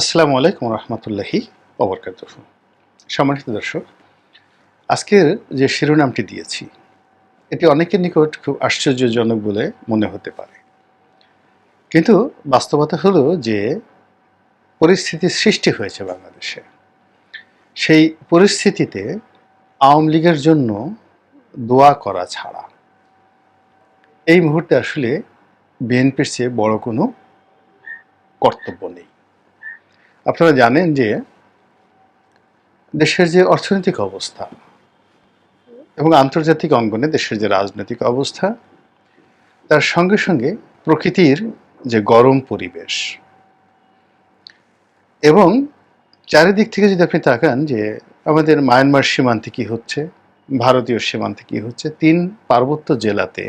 আসসালামু আলাইকুম রহমতুল্লাহি অবরকাত সম্মানিত দর্শক, আজকের যে শিরোনামটি দিয়েছি, এটি অনেকের নিকট খুব আশ্চর্যজনক বলে মনে হতে পারে। কিন্তু বাস্তবতা হলো যে পরিস্থিতি সৃষ্টি হয়েছে বাংলাদেশে। সেই পরিস্থিতিতে আওয়ামী লীগের জন্য দোয়া করা ছাড়া এই মুহূর্তে আসলে বিএনপির চেয়ে বড় কোনো কর্তব্য নেই। আপনারা জানেন যে দেশের যে অর্থনৈতিক অবস্থা এবং আন্তর্জাতিক অঙ্গনে দেশের যে রাজনৈতিক অবস্থা, তার সঙ্গে সঙ্গে প্রকৃতির যে গরম পরিবেশ এবং চারিদিক থেকে যদি আপনি তাকান যে আমাদের মায়ানমার সীমান্তে কি হচ্ছে, ভারতীয় সীমান্তে কি হচ্ছে, তিন পার্বত্য জেলাতে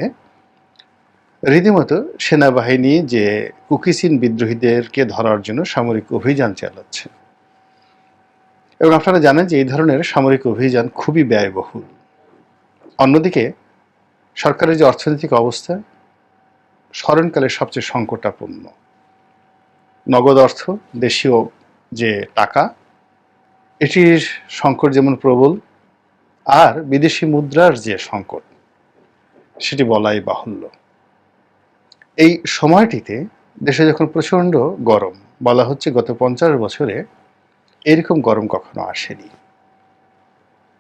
রীতিমতো সেনাবাহিনী যে কুকিসিন বিদ্রোহীদেরকে ধরার জন্য সামরিক অভিযান চালাচ্ছে। এবং আপনারা জানেন যে এই ধরনের সামরিক অভিযান খুবই ব্যয়বহুল। অন্যদিকে সরকারের যে অর্থনৈতিক অবস্থা স্মরণকালে সবচেয়ে সংকটাপূর্ণ নগদ অর্থ, দেশীয় যে টাকা, এটির সংকট যেমন প্রবল, আর বিদেশি মুদ্রার যে সংকট, সেটি বলাই বাহুল্য। এই সময়টিতে দেশে যখন প্রচণ্ড গরম, বলা হচ্ছে গত পঞ্চাশ বছরে এরকম গরম কখনো আসেনি।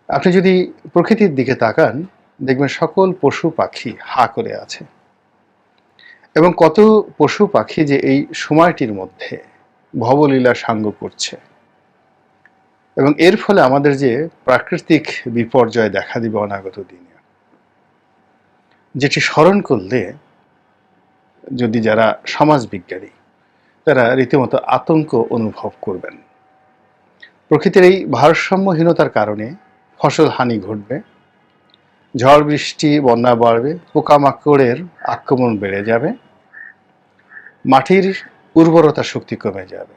আপনি যদি প্রকৃতির দিকে তাকান, দেখবেন সকল পশু পাখি হা করে আছে। এবং কত পশু পাখি যে এই সময়টির মধ্যে ভবলীলা সাঙ্গ করছে। এবং এর ফলে আমাদের যে প্রাকৃতিক বিপর্যয় দেখা দিবে অনাগত দিনে, যেটি স্মরণ করলে যদি যারা সমাজবিজ্ঞানী, তারা রীতিমতো আতঙ্ক অনুভব করবেন। প্রকৃতির এই ভারসাম্যহীনতার কারণে ফসল হানি ঘটবে, ঝড় বৃষ্টি, বন্যা বাড়বে, পোকামাকড়ের আক্রমণ বেড়ে যাবে, মাটির উর্বরতা শক্তি কমে যাবে,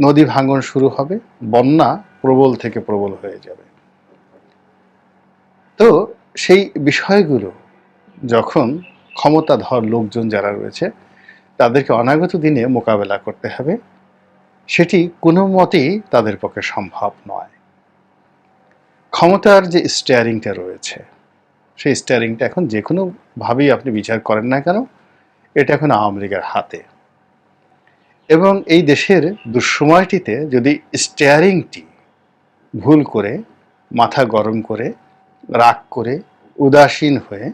নদী ভাঙন শুরু হবে, বন্যা প্রবল থেকে প্রবল হয়ে যাবে। তো সেই বিষয়গুলো যখন ক্ষমতাধর লোকজন যারা রয়েছে, তাদেরকে অনাগত দিনে মোকাবেলা করতে হবে। সেটি কোনো মতেই তাদের পক্ষে সম্ভব নয়। ক্ষমতার যে স্টেয়ারিংটা রয়েছে, সেই স্টেয়ারিংটা এখন যে কোনোভাবেই আপনি বিচার করেন না কেন, এটা এখন আওয়ামী লীগের হাতে। এবং এই দেশের দুঃসময়টিতে যদি স্টেয়ারিংটি ভুল করে, মাথা গরম করে, রাগ করে, উদাসীন হয়ে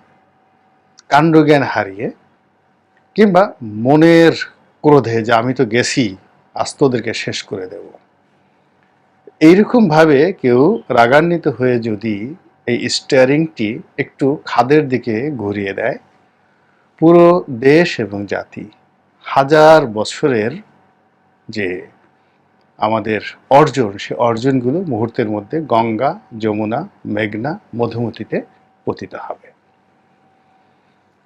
কাণ্ডজ্ঞান হারিয়ে কিংবা মনের ক্রোধে যে আমি তো গেছি আস্তদেরকে শেষ করে দেব। এইরকমভাবে কেউ রাগান্বিত হয়ে যদি এই স্টিয়ারিংটি একটু খাদের দিকে ঘুরিয়ে দেয়, পুরো দেশ এবং জাতি হাজার বছরের যে আমাদের অর্জন, সে অর্জনগুলো মুহূর্তের মধ্যে গঙ্গা, যমুনা, মেঘনা, মধুমতিতে পতিত হবে।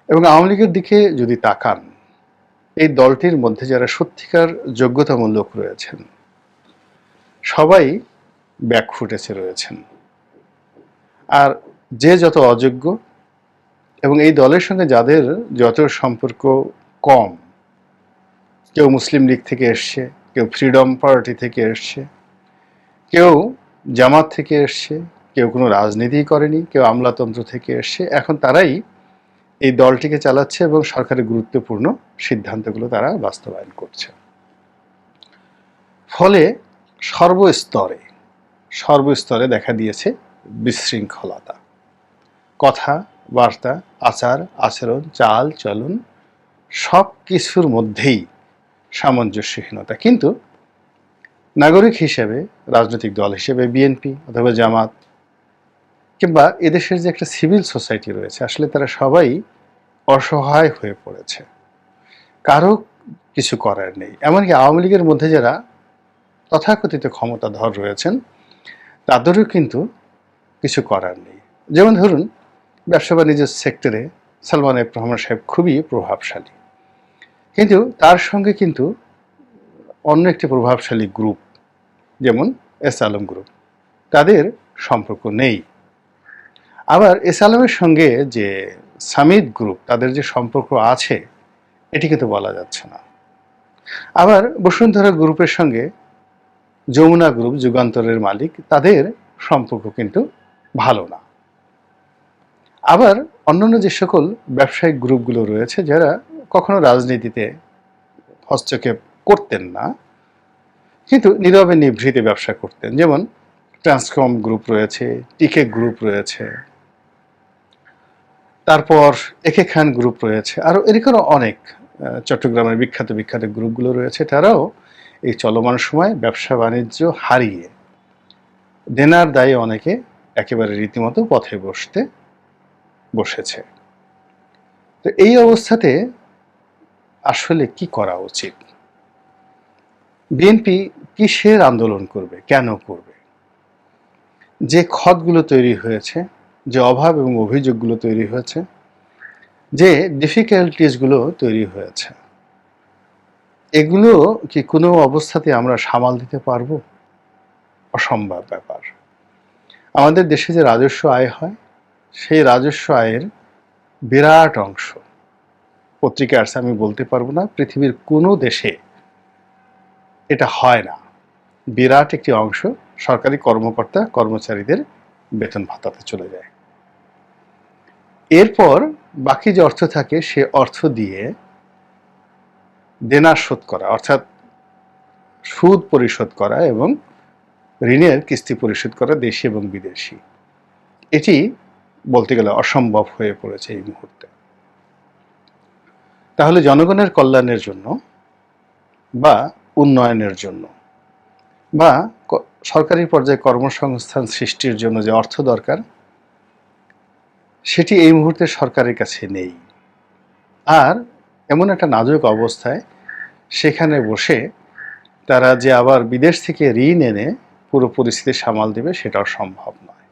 এবং আওয়ামী লীগের দিকে যদি তাকান, এই দলটির মধ্যে যারা সত্যিকার যোগ্যতামূলক লোক রয়েছেন, সবাই ব্যাক ফুটেছে রয়েছেন। আর যে যত অযোগ্য এবং এই দলের সঙ্গে যাদের যত সম্পর্ক কম, কেউ মুসলিম লীগ থেকে এসছে, কেউ ফ্রিডম পার্টি থেকে এসছে, কেউ জামাত থেকে এসছে, কেউ কোনো রাজনীতি করেনি, কেউ আমলাতন্ত্র থেকে এসছে, এখন তারাই এই দলটিকে চালাচ্ছে এবং সরকারের গুরুত্বপূর্ণ সিদ্ধান্তগুলো তারা বাস্তবায়ন করছে। ফলে সর্বস্তরে সর্বস্তরে দেখা দিয়েছে বিশৃঙ্খলতা। কথা, বার্তা, আচার, আচরণ, চাল, চলন সব কিছুর মধ্যেই সামঞ্জস্যহীনতা। কিন্তু নাগরিক হিসেবে, রাজনৈতিক দল হিসেবে, বিএনপি অথবা জামাত কিংবা এদেশের যে একটা সিভিল সোসাইটি রয়েছে, আসলে তারা সবাই অসহায় হয়ে পড়েছে। কারও কিছু করার নেই। এমনকি আওয়ামী লীগের মধ্যে যারা তথাকথিত ক্ষমতাধর রয়েছেন, তাদেরও কিন্তু কিছু করার নেই। যেমন ধরুন, ব্যবসা বাণিজ্য সেক্টরে সালমান এফ রহমান সাহেব খুবই প্রভাবশালী। কিন্তু তার সঙ্গে কিন্তু অন্য একটি প্রভাবশালী গ্রুপ, যেমন এস আলম গ্রুপ, তাদের সম্পর্ক নেই। আবার এস আলমের সঙ্গে যে সামিদ গ্রুপ, তাদের যে সম্পর্ক আছে এটি কিন্তু বলা যাচ্ছে না। আবার বসুন্ধরা গ্রুপের সঙ্গে যমুনা গ্রুপ, যুগান্তরের মালিক, তাদের সম্পর্ক কিন্তু ভালো না। আবার অন্যান্য যে সকল ব্যবসায়িক গ্রুপগুলো রয়েছে, যারা কখনো রাজনীতিতে হস্তক্ষেপ করতেন না, কিন্তু নীরবে নিভৃতে ব্যবসা করতেন। যেমন ট্রান্সকম গ্রুপ রয়েছে টিকে গ্রুপ রয়েছে তারপর একে খান গ্রুপ রয়েছে। আরও এরকম অনেক চট্টগ্রামের বিখ্যাত বিখ্যাত গ্রুপগুলো রয়েছে। তারাও এই চলমান সময় ব্যবসা বাণিজ্য হারিয়ে দেনার দায়ে অনেকে একেবারে রীতিমতো পথে বসতে বসেছে। তো এই অবস্থাতে আসলে কি করা উচিত? বিএনপি কিসের আন্দোলন করবে? কেন করবে? যে ক্ষতগুলো তৈরি হয়েছে যে অভাব এবং অভিযোগগুলো তৈরি হয়েছে, যে ডিফিকাল্টিসগুলো তৈরি হয়েছে, এগুলো কি কোনো অবস্থাতে আমরা সামাল দিতে পারব? অসম্ভব ব্যাপার। আমাদের দেশে যে রাজস্ব আয় হয়, সেই রাজস্ব আয়ের বিরাট অংশ পত্রিকা আছে আমি বলতে পারব না, পৃথিবীর কোনো দেশে এটা হয় না। বিরাট একটি অংশ সরকারি কর্মকর্তা, কর্মচারীদের বেতন ভাতাতে চলে যায়। এরপর বাকি যে অর্থ থাকে, সে অর্থ দিয়ে দেনা শোধ করা, অর্থাৎ সুদ পরিশোধ করা এবং ঋণের কিস্তি পরিশোধ করা দেশি এবং বিদেশি। এটি বলতে গেলে অসম্ভব হয়ে পড়েছে এই মুহূর্তে। তাহলে জনগণের কল্যাণের জন্য বা উন্নয়নের জন্য বা সরকারি পর্যায়ে কর্মসংস্থান সৃষ্টির জন্য যে অর্থ দরকার সেটি এই মুহূর্তে সরকারের কাছে নেই। আর এমন একটা নাজুক অবস্থায় সেখানে বসে তারা যে আবার বিদেশ থেকে ঋণ এনে পুরো পরিস্থিতি সামাল দেবে সেটাও সম্ভব নয়।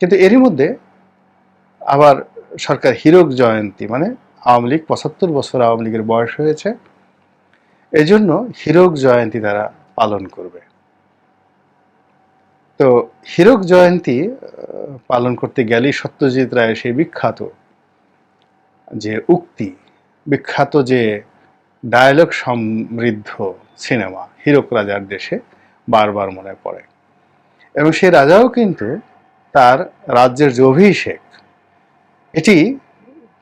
কিন্তু এরই মধ্যে আবার সরকার হীরক জয়ন্তী মানে আওয়ামী লীগ পঁচাত্তর বছর আওয়ামী লীগের বয়স হয়েছে, এজন্য হীরক জয়ন্তী তারা পালন করবে। তো হীরক জয়ন্তী পালন করতে গেলেই সত্যজিৎ রায়ের সেই বিখ্যাত যে উক্তি, বিখ্যাত যে ডায়ালগ সমৃদ্ধ সিনেমা হীরক রাজার দেশে বারবার মনে পড়ে। এবং সেই রাজাও কিন্তু তার রাজ্যের যে অভিষেক, এটি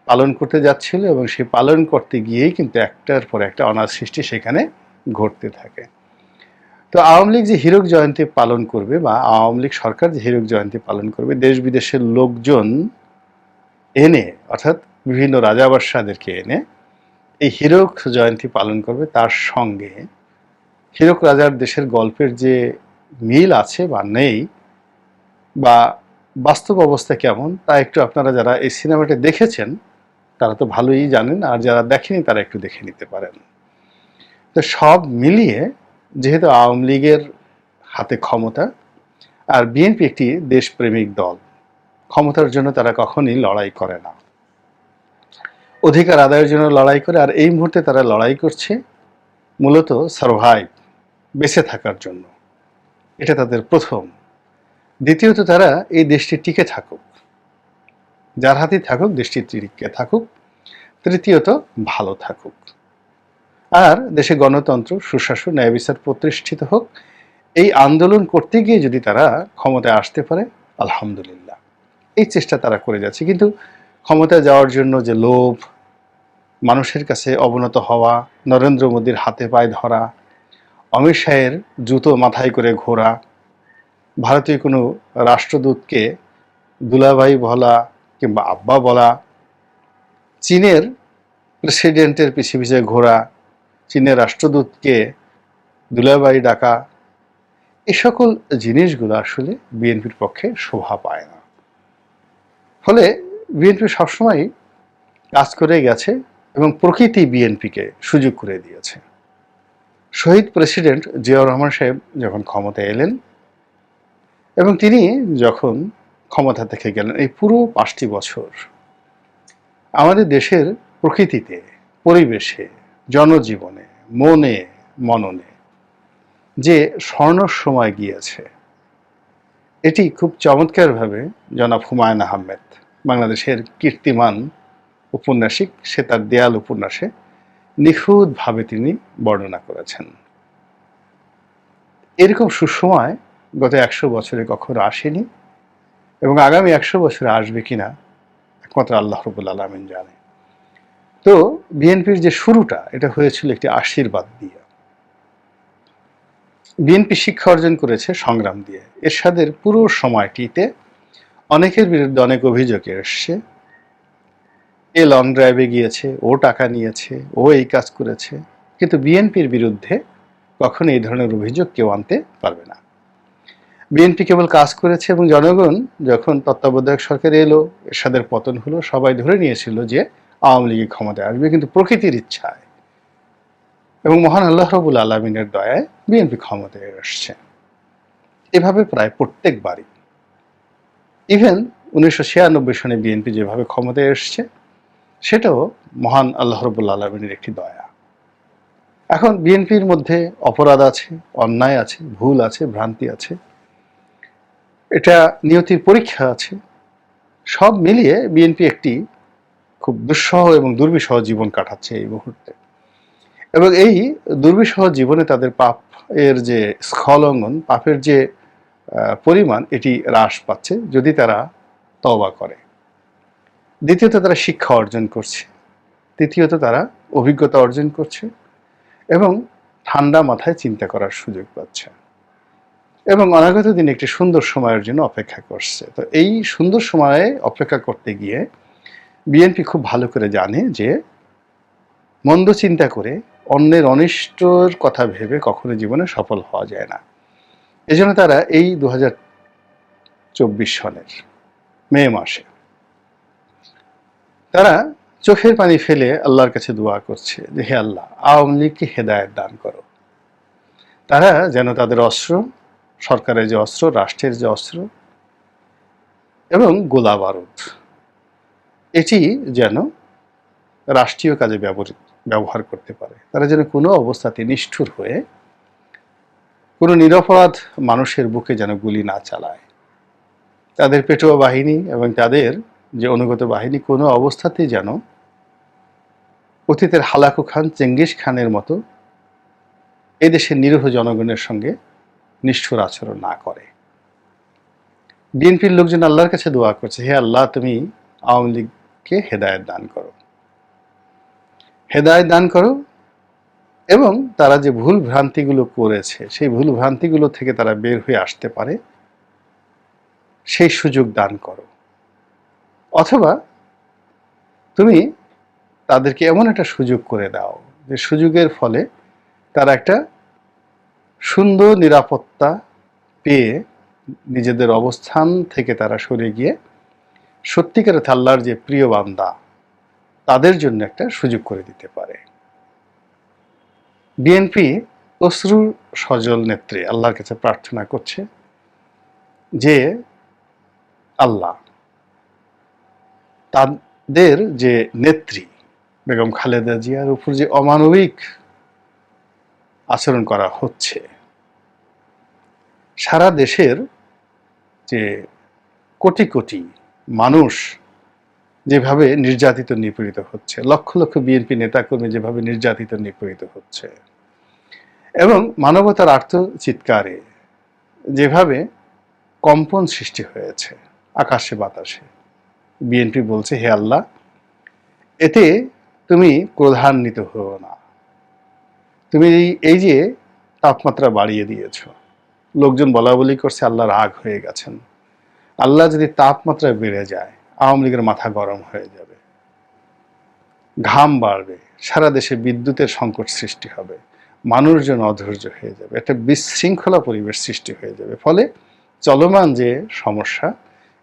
পালন করতে যাচ্ছিল এবং সেই পালন করতে গিয়েই কিন্তু একটার পর একটা অনার সৃষ্টি সেখানে ঘটতে থাকে। তো আওয়ামী লীগ যে হীরক জয়ন্তী পালন করবে বা আওয়ামী লীগ সরকার যে হীরক জয়ন্তী পালন করবে, দেশ বিদেশের লোকজন এনে, অর্থাৎ বিভিন্ন রাজাবাসাদেরকে এনে এই হীরক জয়ন্তী পালন করবে তার সঙ্গে। হীরক রাজার দেশের গল্পের যে মিল আছে বা নেই বা বাস্তব অবস্থা কেমন, তা একটু আপনারা যারা এই সিনেমাটি দেখেছেন, তারা তো ভালোই জানেন, আর যারা দেখেনি তারা একটু দেখে নিতে পারেন। তো সব মিলিয়ে যেহেতু আওয়ামী লীগের হাতে ক্ষমতা, আর বিএনপি একটি দেশপ্রেমিক দল, ক্ষমতার জন্য তারা কখনই লড়াই করে না। অধিকার আদায়ের জন্য লড়াই করে, আর এই মুহূর্তে তারা লড়াই করছে মূলত সার্ভাইভ বেঁচে থাকার জন্য। এটা তাদের প্রথম। দ্বিতীয়ত তারা এই দেশটি টিকে থাকুক। যার হাতেই থাকুক, দেশটি টিকে থাকুক। তৃতীয়ত ভালো থাকুক। আর দেশে গণতন্ত্র, সুশাসন, ন্যায় বিচার প্রতিষ্ঠিত হোক, এই আন্দোলন করতে গিয়ে যদি তারা ক্ষমতায় আসতে পারে, আলহামদুলিল্লাহ। এই চেষ্টা তারা করে যাচ্ছে। কিন্তু ক্ষমতায় যাওয়ার জন্য যে লোভ, মানুষের কাছে অবনত হওয়া, নরেন্দ্র মোদীর হাতে পায়ে ধরা, অমিত শাহের জুতো মাথায় করে ঘোরা, ভারতীয় কোনো রাষ্ট্রদূতকে দুলাভাই বলা কিংবা আব্বা বলা, চীনের প্রেসিডেন্টের পিছে পিছে ঘোরা চীনের রাষ্ট্রদূতকে দুলাভাই ডাকা, এ সকল জিনিসগুলো আসলে বিএনপির পক্ষে শোভা পায় না। ফলে বিএনপি সবসময় কাজ করে গেছে এবং প্রকৃতি বিএনপিকে সুযোগ করে দিয়েছে। শহীদ প্রেসিডেন্ট জিয়াউর রহমান সাহেব যখন ক্ষমতায় এলেন এবং তিনি যখন ক্ষমতা থেকে গেলেন, এই পুরো পাঁচটি বছর আমাদের দেশের প্রকৃতিতে, পরিবেশে জনজীবনে, মনে, মননে, যে স্বর্ণ সময় গিয়েছে। এটি খুব চমৎকারভাবে জনাব হুমায়ুন আহমেদ, বাংলাদেশের কীর্তিমান উপন্যাসিক, সে তার দেয়াল উপন্যাসে নিখুঁতভাবে তিনি বর্ণনা করেছেন। এরকম সুসময় গত একশো বছরে কখনো আসেনি এবং আগামী একশো বছরে আসবে কিনা একমাত্র আল্লাহ রবুল আলমিন জানে। তো বিএনপির যে শুরুটা, এটা হয়েছিল একটি আশীর্বাদ দিয়ে। বিএনপি শিক্ষা অর্জন করেছে সংগ্রাম দিয়ে। এরশাদের পুরো সময়টিতে অনেকের বিরুদ্ধে অনেক অভিযোগ এসছে। এ লং ড্রাইভে গিয়েছে, ও টাকা নিয়েছে, ও এই কাজ করেছে। কিন্তু বিএনপির বিরুদ্ধে কখনো এই ধরনের অভিযোগ কেউ আনতে পারবে না। বিএনপি কেবল কাজ করেছে এবং জনগণ যখন তত্ত্বাবধায়ক সরকার এলো, এরশাদের পতন হলো, সবাই ধরে নিয়েছিল যে আওয়ামী লীগের ক্ষমতায় আসবে, কিন্তু প্রকৃতির ইচ্ছায়। এবং মহান আল্লাহ রবুল আলমিনের দয়ায় বিএনপি ক্ষমতায় আসছে। এভাবে প্রায় প্রত্যেকবারই। ইভেন উনিশশো ছিয়ানব্বই সনে বিএনপি যেভাবে ক্ষমতায় এসছে, সেটাও মহান আল্লাহ রবুল্লা আলমিনের একটি দয়া। এখন বিএনপির মধ্যে অপরাধ আছে, অন্যায় আছে, ভুল আছে, ভ্রান্তি আছে। এটা নিয়তির পরীক্ষা আছে। সব মিলিয়ে বিএনপি একটি খুব দুঃসহ এবং দুর্বিষহ জীবন কাটাচ্ছে এই মুহূর্তে। এবং এই দুর্বিষহ জীবনে তাদের পাপ এর যে স্খলঙ্ঘন পাপের যে পরিমাণ, এটি হ্রাস পাচ্ছে যদি তারা তবা করে। দ্বিতীয়ত তারা শিক্ষা অর্জন করছে। তৃতীয়ত তারা অভিজ্ঞতা অর্জন করছে এবং ঠান্ডা মাথায় চিন্তা করার সুযোগ পাচ্ছে। এবং অনাগত দিনে একটি সুন্দর সময়ের জন্য অপেক্ষা করছে। তো এই সুন্দর সময়ে অপেক্ষা করতে গিয়ে বিএনপি খুব ভালো করে জানে যে মন্দ চিন্তা করে অন্যের অনিষ্টর কথা ভেবে কখনো জীবনে সফল হওয়া যায় না। এজন্য তারা এই দু চব্বিশ সনের মে মাসে তারা চোখের পানি ফেলে আল্লাহর কাছে দোয়া করছে যে, হে আল্লাহ, আওয়ামী লীগকে হেদায়ত দান করো। তারা যেন তাদের অস্ত্র, সরকারের যে অস্ত্র, রাষ্ট্রের যে অস্ত্র এবং গোলা বারুদ এটি যেন রাষ্ট্রীয় কাজে ব্যবহৃত, ব্যবহার করতে পারে। তারা যেন কোনো অবস্থাতে নিষ্ঠুর হয়ে কোনো নিরপরাধ মানুষের বুকে যেন গুলি না চালায়। তাদের পেটোয়া বাহিনী এবং তাদের যে অনুগত বাহিনী কোনো অবস্থাতেই যেন অতীতের হালাকু খান, চেঙ্গিস খানের মতো এদেশের নিরীহ জনগণের সঙ্গে নিষ্ঠুর আচরণ না করে। বিএনপির লোকজন আল্লাহর কাছে দোয়া করছে, হে আল্লাহ, তুমি আওয়ামী লীগকে হেদায়ত দান করো? হেদায়ত দান করো এবং তারা যে ভুল ভ্রান্তিগুলো করেছে, সেই ভুল ভ্রান্তিগুলো থেকে তারা বের হয়ে আসতে পারে, সেই সুযোগ দান করো। অথবা তুমি তাদেরকে এমন একটা সুযোগ করে দাও, যে সুযোগের ফলে তারা একটা সুন্দর নিরাপত্তা পেয়ে নিজেদের অবস্থান থেকে তারা সরে গিয়ে সত্যিকারের থাল্লার যে প্রিয় বান্দা, তাদের জন্য একটা সুযোগ করে দিতে পারে। বিএনপি অশ্রু সজল নেত্রী আল্লাহর কাছে প্রার্থনা করছে যে, আল্লাহ, তাদের যে নেত্রী, বেগম খালেদা জিয়ার উপর যে অমানবিক আচরণ করা হচ্ছে, সারা দেশের যে কোটি কোটি মানুষ যেভাবে নির্যাতিত নিপীড়িত হচ্ছে, লক্ষ লক্ষ বিএনপি নেতাকর্মী যেভাবে নির্যাতিত নিপীড়িত হচ্ছে এবং মানবতার আর্থ চিৎকারে যেভাবে কম্পন সৃষ্টি হয়েছে, আকাশে বাতাসে। বিএনপি বলছে, হে আল্লাহ, এতে তুমি ক্রোধান্বিত হও না। তুমি এই যে তাপমাত্রা বাড়িয়ে দিয়েছ, লোকজন বলা বলি করছে, আল্লাহ রাগ হয়ে গেছেন। আল্লাহ যদি তাপমাত্রা বেড়ে যায়, আওয়ামী লীগের মাথা গরম হয়ে যাবে। ঘাম বাড়বে, সারা দেশে বিদ্যুতের সংকট সৃষ্টি হবে। মানুষজন অধৈর্য হয়ে যাবে, একটা বিশৃঙ্খলা পরিবেশ সৃষ্টি হয়ে যাবে। ফলে চলমান যে সমস্যা,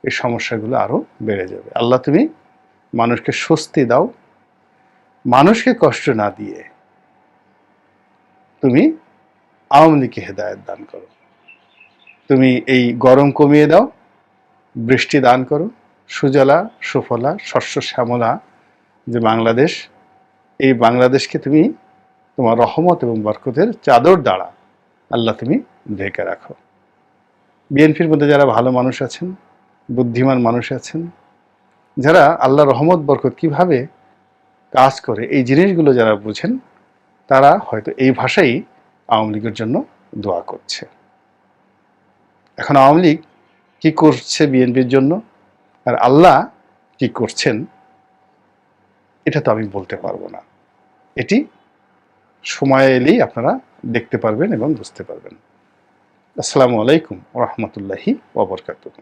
এই সমস্যাগুলো আরও বেড়ে যাবে। আল্লাহ তুমি মানুষকে স্বস্তি দাও। মানুষকে কষ্ট না দিয়ে তুমি আওয়ামী লীগকে হেদায়ত দান করো। তুমি এই গরম কমিয়ে দাও। বৃষ্টি দান করো। সুজলা, সুফলা, শস্য, শ্যামলা যে বাংলাদেশ, এই বাংলাদেশকে তুমি তোমার রহমত এবং বরকতের চাদর দ্বারা আল্লাহ তুমি ঢেকে রাখো। বিএনপির মধ্যে যারা ভালো মানুষ আছেন, বুদ্ধিমান মানুষ আছেন, যারা আল্লাহ রহমত, বরকত কীভাবে কাজ করে এই জিনিসগুলো যারা বুঝেন, তারা হয়তো এই ভাষাই আওয়ামী লীগের জন্য দোয়া করছে। এখন আওয়ামী লীগ কি করছে বিএনপির জন্য? আর আল্লাহ কি করছেন? এটা তো আমি বলতে পারব না। এটি সময় এলেই আপনারা দেখতে পারবেন এবং বুঝতে পারবেন। আসসালামু আলাইকুম রহমতুল্লাহি ওবরকাতুহ